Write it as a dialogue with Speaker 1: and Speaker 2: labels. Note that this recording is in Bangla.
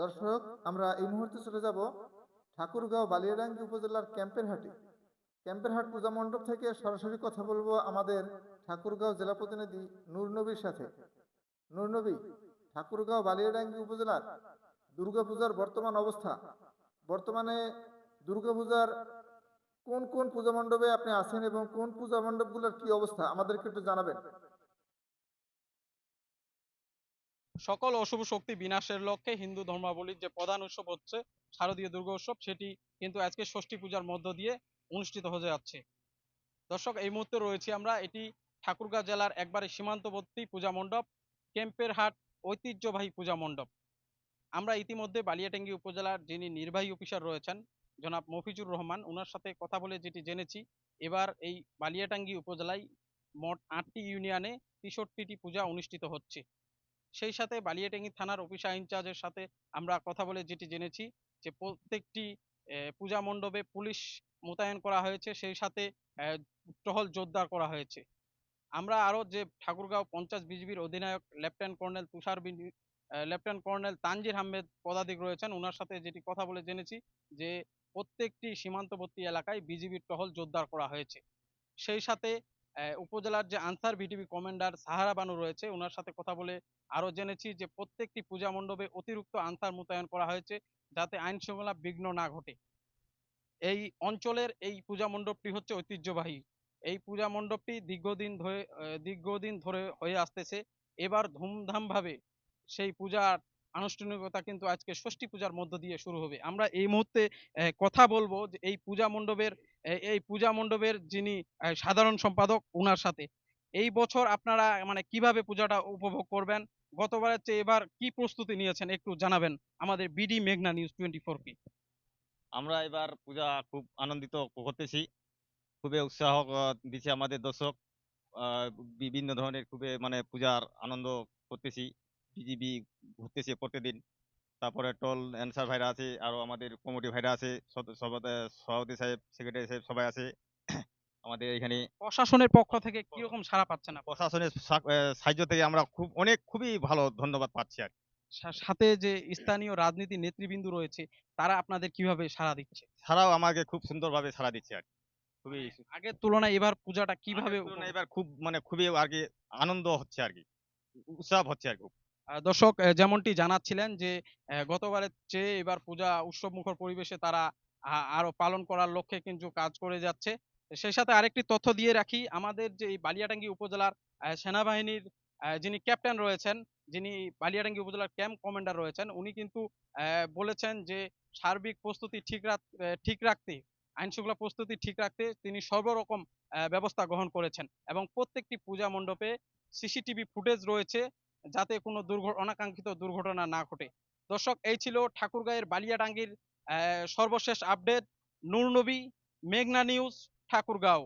Speaker 1: দর্শক, আমরা এই মুহূর্তে চলে যাব ঠাকুরগাঁও বালিয়াডাঙ্গি উপজেলার ক্যাম্পের হাটে ক্যাম্পের হাট পূজা মণ্ডপ থেকে সরাসরি কথা বলব আমাদের ঠাকুরগাঁও জেলা প্রতিনিধি নূর নবীর সাথে। নূর নবী ঠাকুরগাঁও বালিয়াডাঙ্গি উপজেলার দুর্গাপূজার বর্তমান অবস্থা। বর্তমানে দুর্গাপূজার কোন কোন পূজা মণ্ডপে আপনি আছেন এবং কোন পূজা মণ্ডপগুলোর কি অবস্থা, আমাদেরকে একটু জানাবেন।
Speaker 2: সকল অশুভ শক্তি বিনাশের লক্ষ্যে হিন্দু ধর্মাবলীর যে প্রধান উৎসব হচ্ছে শারদীয় দুর্গা উৎসব, সেটি কিন্তু আজকে ষষ্ঠী পূজার মধ্য দিয়ে অনুষ্ঠিত হয়ে যাচ্ছে। দর্শক, এই মুহূর্তে রয়েছি আমরা। এটি ঠাকুরগাঁও জেলার একবারে সীমান্তবর্তী পূজা মণ্ডপ ক্যাম্পের হাট ঐতিহ্যবাহী পূজা মণ্ডপ। আমরা ইতিমধ্যে বালিয়াটাঙ্গি উপজেলার যিনি নির্বাহী অফিসার রয়েছেন, জনাব মফিজুর রহমান ওনার সাথে কথা বলে যেটি জেনেছি, এবার এই বালিয়াটাঙ্গি উপজেলায় মোট আটটি ইউনিয়নে তেষট্টিটি পূজা অনুষ্ঠিত হচ্ছে। সেই সাথে বালিয়াটাঙ্গি থানার অফিসার ইনচার্জের সাথে আমরা কথা বলে যেটি জেনেছি যে প্রত্যেকটি পূজা মণ্ডপে পুলিশ মোতায়েন করা হয়েছে, সেই সাথে টহল জোরদার করা হয়েছে। আমরা আরও যে ঠাকুরগাঁও পঞ্চাশ বিজিবির অধিনায়ক lieutenant colonel Tushar lieutenant colonel Tanzir Ahmed পদাধিক রয়েছেন। ওনার সাথে যেটি কথা বলে জেনেছি যে প্রত্যেকটি সীমান্তবর্তী এলাকায় বিজিবির টহল জোরদার করা হয়েছে। সেই সাথে উপজেলার যে আনসার ভিটিভি কমান্ডার সাহারা বানু রয়েছে ওনার সাথে কথা বলে আরও জেনেছি যে প্রত্যেকটি পূজা মণ্ডপে অতিরিক্ত আনসার মোতায়েন করা হয়েছে যাতে আইন শৃঙ্খলা বিঘ্ন না ঘটে। এই অঞ্চলের এই পূজা মণ্ডপটি হচ্ছে ঐতিহ্যবাহী। এই পূজা মণ্ডপটি দীর্ঘদিন ধরে দীর্ঘদিন ধরে হয়ে আসতেছে। এবার ধুমধামভাবে সেই পূজার আনুষ্ঠানিকতা কিন্তু আজকে ষষ্ঠী পূজার মধ্য দিয়ে শুরু হবে। আমরা এই মুহূর্তে কথা বলব যে এই পূজা মণ্ডপের এই পূজা মণ্ডপের যিনি সাধারণ সম্পাদক ওনার সাথে। এই বছর আপনারা মানে কীভাবে পূজাটা উপভোগ করবেন? গতবারের চেয়ে এবার কি প্রস্তুতি নিয়েছেন একটু জানাবেন আমাদের বিডি মেঘনা নিউজ টোয়েন্টি ফোর কি?
Speaker 3: আমরা এবার পূজা খুব আনন্দিত করতেছি। খুবই উৎসাহ দিচ্ছে আমাদের দর্শক। বিভিন্ন ধরনের খুবই মানে পূজার আনন্দ করতেছি। বিজিবি ঘুরতেছে প্রতিদিন। তারপরে টোল অ্যান্সার ভাইরা আছে আরও আমাদের কমিটি ভাইরা আছে সভাপতি সাহেব সেক্রেটারি সাহেব সবাই আছে। আমাদের এখানে
Speaker 2: প্রশাসনের পক্ষ থেকে কীরকম সাড়া পাচ্ছেন আপনারা?
Speaker 3: প্রশাসনের সাহায্য থেকে আমরা খুব অনেক খুবই ভালো ধন্যবাদ পাচ্ছি আর
Speaker 2: সাথে যে স্থানীয় রাজনীতি নেতৃবৃন্দ রয়েছে তারা আপনাদের কীভাবে সাড়া দিচ্ছে?
Speaker 3: ছাড়াও আমাকে খুব সুন্দরভাবে সাড়া দিচ্ছে আর খুবই
Speaker 2: আগের তুলনায় এবার পূজাটা কীভাবে
Speaker 3: এবার খুব মানে খুবই আর কি আনন্দ হচ্ছে আর কি। উৎসব হচ্ছে আর কি।
Speaker 2: দর্শক যেমনটি জানাচ্ছিলেন যে গতবারের চেয়ে এবার পূজা উৎসব মুখর পরিবেশে তারা আরও পালন করার লক্ষ্যে কিন্তু কাজ করে যাচ্ছে। সেই সাথে আরেকটি তথ্য দিয়ে রাখি, আমাদের যে বালিয়াটাঙ্গি উপজেলার সেনাবাহিনীর যিনি ক্যাপ্টেন রয়েছেন, যিনি বালিয়াটাঙ্গি উপজেলার ক্যাম্প কমান্ডার রয়েছেন, উনি কিন্তু বলেছেন যে, সার্বিক প্রস্তুতি ঠিক ঠিক রাখতে আইন শৃঙ্খলা প্রস্তুতি ঠিক রাখতে তিনি সর্বরকম ব্যবস্থা গ্রহণ করেছেন এবং প্রত্যেকটি পূজা মণ্ডপে সিসিটিভি ফুটেজ রয়েছে। যাতে কোনো অনাকাঙ্ক্ষিত দুর্ঘটনা না ঘটে। দর্শক, এই ছিল ঠাকুরগাঁয়ের বালিয়াডাঙ্গির সর্বশেষ আপডেট নূর নবী মেঘনা নিউজ ঠাকুরগাঁও।